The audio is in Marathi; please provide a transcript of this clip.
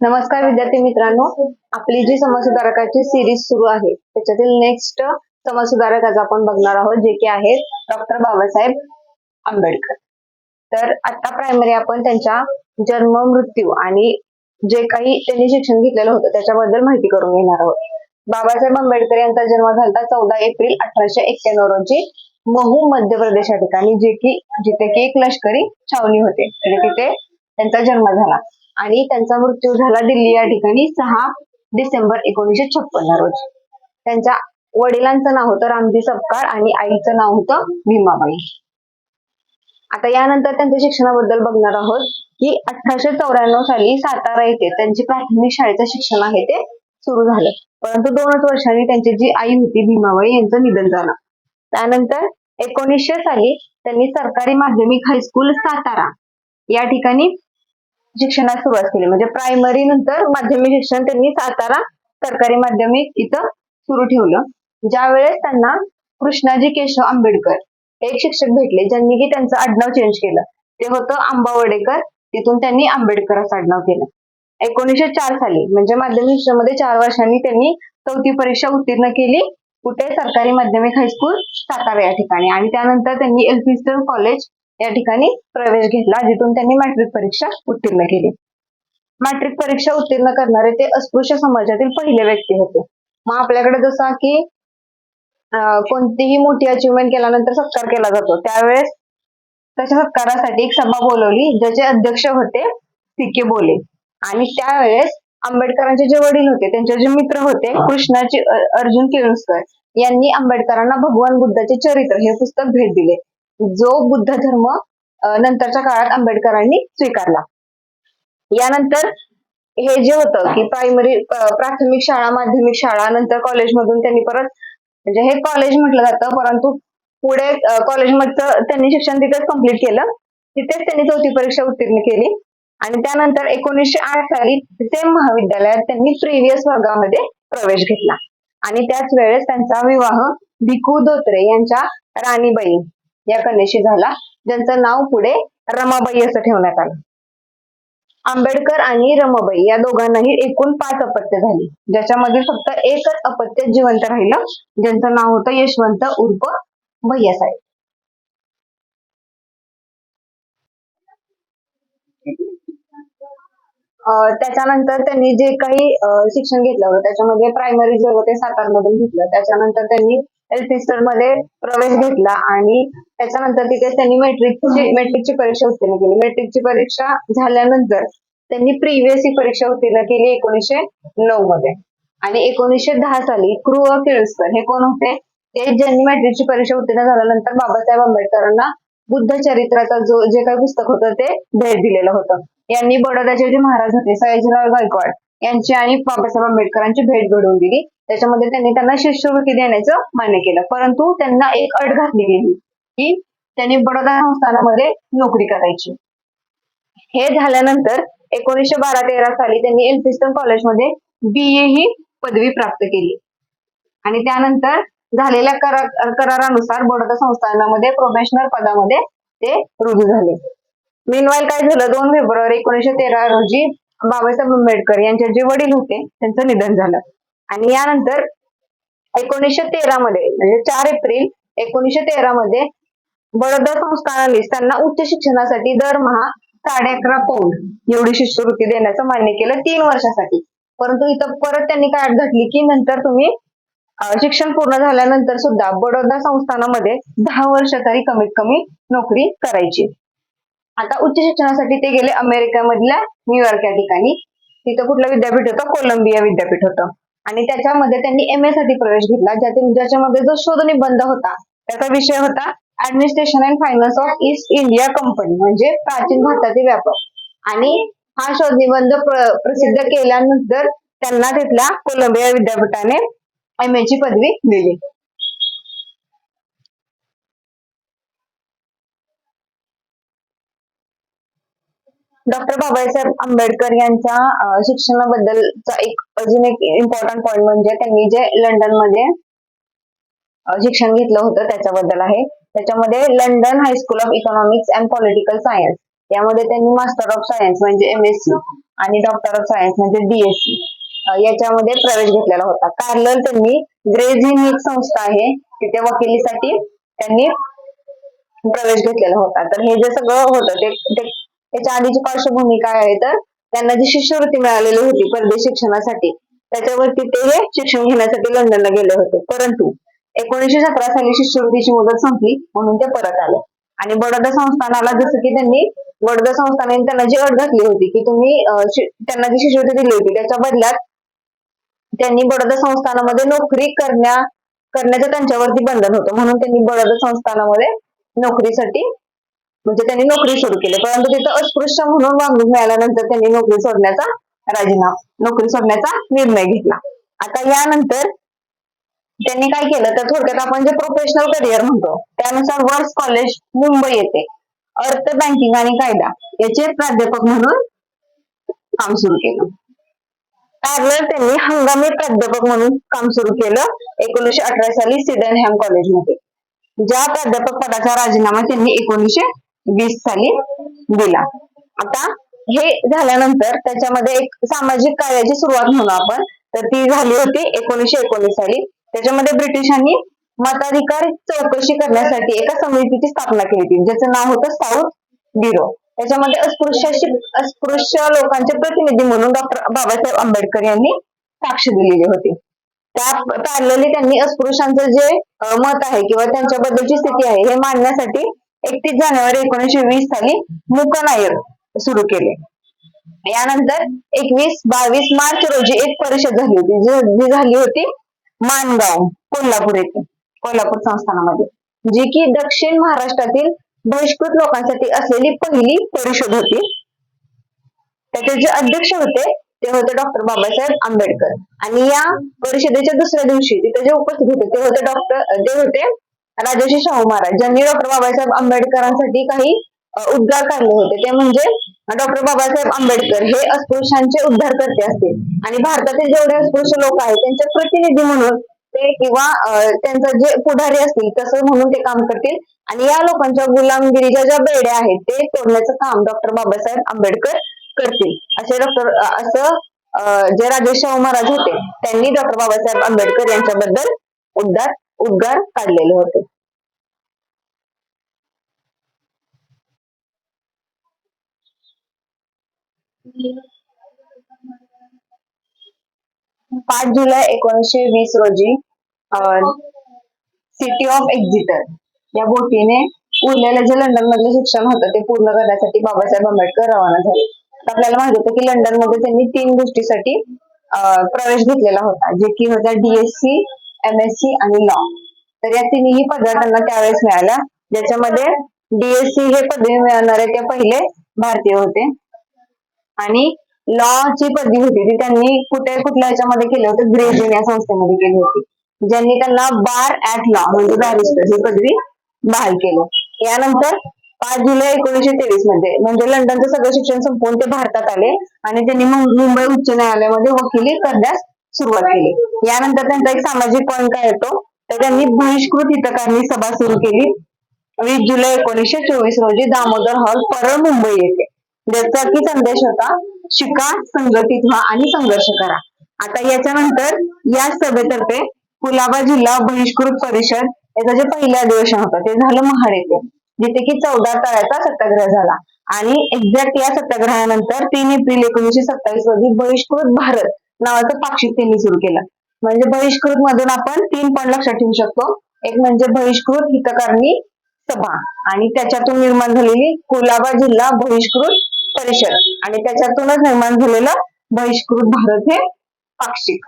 नमस्कार विद्यार्थी मित्रांनो. आपली जी समाजसुधारकाची सिरीज सुरू आहे त्याच्यातील नेक्स्ट समाजसुधारक आज आपण बघणार आहोत जे की आहेत डॉक्टर बाबासाहेब आंबेडकर. तर आता प्रायमरी आपण त्यांच्या जन्म मृत्यू आणि जे काही त्यांनी शिक्षण घेतलेलं होतं त्याच्याबद्दल माहिती करून घेणार आहोत. बाबासाहेब आंबेडकर यांचा जन्म झाला चौदा एप्रिल अठराशे एक्क्याण्णव रोजी महू मध्य प्रदेश या ठिकाणी जे की जिथे की एक लष्करी छावणी होते. तिथे त्यांचा जन्म झाला. आणि त्यांचा मृत्यू झाला दिल्ली या ठिकाणी सहा डिसेंबर एकोणीशे छप्पन्न रोजी. त्यांच्या वडिलांचं नाव होतं रामजी सपकाळ आणि आईचं नाव होतं भीमाबाई. आता यानंतर त्यांच्या शिक्षणाबद्दल बघणार आहोत की अठराशे चौऱ्याण्णव साली सातारा येथे त्यांची प्राथमिक शाळेचं शिक्षण आहे ते सुरू झालं. परंतु दोनच वर्षांनी त्यांची जी आई होती भीमाबाई यांचं निधन झालं. त्यानंतर एकोणीसशे साली त्यांनी सरकारी माध्यमिक हायस्कूल सातारा या ठिकाणी शिक्षणास सुरुवात केली. म्हणजे प्रायमरी नंतर माध्यमिक शिक्षण त्यांनी सातारा सरकारी माध्यमिक इथं सुरू ठेवलं. ज्यावेळेस त्यांना कृष्णाजी केशव आंबेडकर हे एक शिक्षक भेटले ज्यांनी की त्यांचं आडनाव चेंज केलं. ते होतं आंबावडेकर तिथून त्यांनी आंबेडकर असं आडनाव केलं. एकोणीसशे चार साली म्हणजे माध्यमिक शिक्षणामध्ये चार वर्षांनी त्यांनी चौथी परीक्षा उत्तीर्ण केली. कुठे? सरकारी माध्यमिक हायस्कूल सातारा या ठिकाणी. आणि त्यानंतर त्यांनी एल्फिस्टन कॉलेज या ठिकाणी प्रवेश घेतला जिथून त्यांनी मॅट्रिक परीक्षा उत्तीर्ण केली. मॅट्रिक परीक्षा उत्तीर्ण करणारे ते अस्पृश्य समाजातील पहिले व्यक्ती होते. मग आपल्याकडे जसा की कोणतीही मोठी अचिव्हमेंट केल्यानंतर सत्कार केला जातो. त्यावेळेस त्याच्या सत्कारासाठी एक सभा बोलवली ज्याचे अध्यक्ष होते सी बोले. आणि त्यावेळेस आंबेडकरांचे जे वडील होते त्यांचे जे मित्र होते कृष्णाची अर्जुन किरणकर यांनी आंबेडकरांना भगवान बुद्धाचे चरित्र हे पुस्तक भेट दिले. जो बुद्ध धर्म नंतरच्या काळात आंबेडकरांनी स्वीकारला. यानंतर हे जे होतं की प्रायमरी प्राथमिक शाळा माध्यमिक शाळा नंतर कॉलेजमधून त्यांनी परत म्हणजे हे कॉलेज म्हटलं जातं परंतु पुढे कॉलेजमध्ये त्यांनी शिक्षण तिथेच कंप्लीट केलं. तिथेच त्यांनी चौथी परीक्षा उत्तीर्ण केली. आणि त्यानंतर एकोणीसशे आठ साली सेम महाविद्यालयात त्यांनी प्रिव्हियस वर्गामध्ये प्रवेश घेतला. आणि त्याच वेळेस त्यांचा विवाह भिकू धोत्रे यांच्या राणीबाई या कन्येशी झाला. ज्यांचं नाव पुढे रमाबाई असं ठेवण्यात आलं. आंबेडकर आणि रमाबाई या दोघांनाही एकूण पाच अपत्य झाली. ज्याच्यामध्ये फक्त एकच अपत्य जिवंत राहिलं. ज्यांचं नाव होतं यशवंत उर्फ भैयासाहेब. साहेब त्याच्यानंतर त्यांनी जे काही शिक्षण घेतलं होतं त्याच्यामध्ये प्रायमरी जे होते सातारमधून घेतलं त्याच्यानंतर त्यांनी एल्फिस्टरमध्ये प्रवेश घेतला आणि त्याच्यानंतर तिथे त्यांनी मेट्रिकची मेट्रिकची परीक्षा उत्तीर्ण केली. मेट्रिकची परीक्षा झाल्यानंतर त्यांनी प्रिव्हियस ही परीक्षा उत्तीर्ण केली एकोणीसशे नऊ मध्ये. आणि एकोणीसशे दहा साली क्रुअ केळुसकर हे कोण होते? ते ज्यांनी मॅट्रिकची परीक्षा उत्तीर्ण झाल्यानंतर बाबासाहेब आंबेडकरांना बुद्ध चरित्राचा जो जे काही पुस्तक होतं ते भेट दिलेलं होतं. यांनी बडोद्याचे जे महाराज होते सयाजीराव गायकवाड यांची आणि बाबासाहेब आंबेडकरांची भेट घडवून दिली. त्याच्यामध्ये त्यांनी त्यांना शिष्यवृत्ती देण्याचं मान्य केलं. परंतु त्यांना एक अट घातली गेली की त्यांनी बडोदा संस्थानामध्ये नोकरी करायची. हे झाल्यानंतर एकोणीसशे बारा तेरा साली त्यांनी एल्फिस्टन कॉलेजमध्ये बी ए ही पदवी प्राप्त केली. आणि त्यानंतर झालेल्या करा- करारानुसार बडोदा संस्थानामध्ये प्रोबेशनर पदामध्ये ते रुजू झाले. मीनवाईल काय झालं? दोन फेब्रुवारी एकोणीसशे तेरा रोजी बाबासाहेब आंबेडकर यांचे जे वडील होते त्यांचं निधन झालं. आणि यानंतर एकोणीसशे तेरा मध्ये म्हणजे चार एप्रिल एकोणीसशे तेरा मध्ये बडोदा संस्थानाने त्यांना उच्च शिक्षणासाठी दरमहा साडे अकरा पौंड एवढी शिष्यवृत्ती देण्याचं मान्य केलं तीन वर्षासाठी. परंतु इथं परत त्यांनी काय घातली की नंतर तुम्ही शिक्षण पूर्ण झाल्यानंतर सुद्धा बडोदा संस्थानामध्ये दहा वर्ष तरी कमीत कमी नोकरी करायची. आता उच्च शिक्षणासाठी ते गेले अमेरिकेमधल्या न्यूयॉर्क या ठिकाणी. तिथं कुठलं विद्यापीठ होतं? कोलंबिया विद्यापीठ होतं. आणि त्याच्यामध्ये त्यांनी एम ए साठी प्रवेश घेतला ज्यातील ज्याच्यामध्ये जो शोध निबंध होता त्याचा विषय होता administration and finance of East India Company म्हणजे प्राचीन भारतातील व्यापक आणि हा शोध निबंध प्र- प्रसिद्ध केल्यानंतर त्यांना तिथल्या कोलंबिया विद्यापीठाने एम ची पदवी दिली. डॉक्टर बाबासाहेब आंबेडकर यांच्या शिक्षणाबद्दलचा एक अजून एक इम्पॉर्टंट पॉइंट म्हणजे त्यांनी जे लंडनमध्ये शिक्षण घेतलं होतं त्याच्याबद्दल आहे. त्याच्यामध्ये London high school of economics and political science. यामध्ये त्यांनी मास्टर ऑफ सायन्स म्हणजे एम एस सी आणि डॉक्टर ऑफ सायन्स म्हणजे डीएससी याच्यामध्ये प्रवेश घेतलेला होता. कार्लल त्यांनी ग्रेज ही एक संस्था आहे तिथे वकिलीसाठी त्यांनी प्रवेश घेतलेला होता. तर हे जे सगळं होतं ते ते- त्याच्या आधीची पार्श्वभूमी काय आहे तर त्यांना जी शिष्यवृत्ती मिळालेली होती परदेश शिक्षणासाठी त्याच्यावरती ते हे शिक्षण घेण्यासाठी लंडनला गेले होते. परंतु एकोणीशे सतरा साली शिष्यवृत्तीची मुदत संपली म्हणून ते परत आले. आणि बडोदा संस्थानाला जसं की त्यांनी बडोदा संस्थानाने त्यांना जी अट घातली होती की तुम्ही त्यांना जी शिष्यवृत्ती दिली होती त्याच्या बदल्यात त्यांनी बडोदा संस्थानामध्ये नोकरी करण्या करण्याचं त्यांच्यावरती बंधन होतं. म्हणून त्यांनी बडोदा संस्थानामध्ये नोकरीसाठी म्हणजे त्यांनी नोकरी सुरू केली. परंतु तिथं अस्पृश्य म्हणून वागणूक मिळाल्यानंतर त्यांनी नोकरी सोडण्याचा राजीनामा नोकरी सोडण्याचा निर्णय घेतला. आता यानंतर त्यांनी काय केलं? तर थोडक्यात आपण जे प्रोफेशनल करिअर म्हणतो त्यानुसार वर्स कॉलेज मुंबई येथे अर्थ बँकिंग आणि कायदा याचे प्राध्यापक म्हणून काम सुरू केलं. पॅरलर त्यांनी हंगामी प्राध्यापक म्हणून काम सुरू केलं एकोणीसशे अठरा साली सिडनहॅम कॉलेजमध्ये ज्या प्राध्यापक पदाचा राजीनामा त्यांनी एकोणीसशे वीस साली दिला. आता हे झाल्यानंतर त्याच्यामध्ये एक सामाजिक कार्याची सुरुवात म्हणू आपण. तर ती झाली होती एकोणीसशे एकोणीस साली. त्याच्यामध्ये ब्रिटिशांनी मताधिकार चौकशी करण्यासाठी एका समितीची स्थापना केली होती. ज्याचं नाव होतं साऊथ ब्युरो. त्याच्यामध्ये अस्पृश्याशी अस्पृश्य लोकांचे प्रतिनिधी म्हणून डॉक्टर बाबासाहेब आंबेडकर यांनी साक्ष दिलेली होती. त्या पॅरलली त्यांनी अस्पृश्यांचं जे मत आहे किंवा त्यांच्याबद्दलची स्थिती आहे हे मांडण्यासाठी एकतीस जानेवारी एकोणीसशे वीस साली मुकनायक सुरू केले. यानंतर एकवीस बावीस मार्च रोजी एक परिषद झाली होती. जी झाली होती मानगाव कोल्हापूर येथे कोल्हापूर संस्थानामध्ये. जी की दक्षिण महाराष्ट्रातील बहिष्कृत लोकांसाठी असलेली पहिली परिषद होती. त्याचे जे अध्यक्ष होते ते होते डॉक्टर बाबासाहेब आंबेडकर. आणि या परिषदेच्या दुसऱ्या दिवशी तिथे जे उपस्थित होते ते होते डॉक्टर ते होते राजर्षी शाहू महाराज ज्यांनी डॉक्टर बाबासाहेब आंबेडकरांसाठी काही उद्गार काढले होते. ते म्हणजे डॉक्टर बाबासाहेब आंबेडकर हे अस्पृश्यांचे उद्धारकर्ते असतील. आणि भारतातील जेवढे अस्पृश्य लोक आहेत त्यांचे प्रतिनिधी म्हणून ते किंवा त्यांचं जे पुढारी असतील तसं म्हणून ते काम करतील. आणि या लोकांच्या गुलामगिरीच्या ज्या बेड्या आहेत ते तोडण्याचं काम डॉक्टर बाबासाहेब आंबेडकर करतील. असे डॉक्टर असं जे राजेश शाहू महाराज होते त्यांनी डॉक्टर बाबासाहेब आंबेडकर यांच्याबद्दल उद्गार उद्गार काढलेले होते. पाच जुलै एकोणीसशे वीस रोजी सिटी ऑफ एक्झिटर या बोटीने उरलेलं जे लंडन मधलं शिक्षण होतं ते पूर्ण करण्यासाठी बाबासाहेब आंबेडकर रवाना झाले. तर आपल्याला माहीत होतं की लंडनमध्ये त्यांनी तीन गोष्टीसाठी प्रवेश घेतलेला होता. जे की होता डीएससी एमएससी आणि लॉ तर या तिन्ही पदव्या त्यांना त्यावेळेस मिळाल्या ज्याच्यामध्ये डीएससी हे पदवी मिळवणारे ते पहिले भारतीय होते. आणि लॉ ची पदवी होती ती त्यांनी कुठे कुठल्या याच्यामध्ये केली होती? ग्रेज या संस्थेमध्ये केली होती. ज्यांनी त्यांना बार ऍट लॉ म्हणजे बॅरिस्टर ही पदवी बहाल केली. यानंतर पाच जुलै एकोणीसशे तेवीसमध्ये म्हणजे लंडनचं सगळं शिक्षण संपवून ते भारतात आले. आणि त्यांनी मुंबई उच्च न्यायालयामध्ये वकिली करण्यास सुरुवात केली. यानंतर त्यांचा एक सामाजिक पॉईंट काय येतो? तर त्यांनी बहिष्कृत हितकारणी सभा सुरू केली. वीस जुलै एकोणीसशे चोवीस रोजी दामोदर हॉल परळ मुंबई येथे. ज्याचा की संदेश होता शिका संघटित व्हा आणि संघर्ष करा. आता याच्यानंतर या सभेतर्फे कुलाबा जिल्हा बहिष्कृत परिषद याचं जे पहिलं अधिवेशन होतं ते झालं महाड येथे. जिथे की चौदा तळ्याचा सत्याग्रह झाला. आणि एक्झॅक्ट या सत्याग्रहानंतर तीन एप्रिल एकोणीशे सत्तावीस रोजी बहिष्कृत भारत नावाचं पाक्षिक त्यांनी सुरू केलं. म्हणजे बहिष्कृत मधून आपण तीन पण लक्षात ठेवू शकतो. एक म्हणजे बहिष्कृत हितकारणी सभा. आणि त्याच्यातून निर्माण झालेली कुलाबा जिल्हा बहिष्कृत परिषद. आणि त्याच्यातूनच निर्माण झालेलं बहिष्कृत भारत हे पाक्षिक.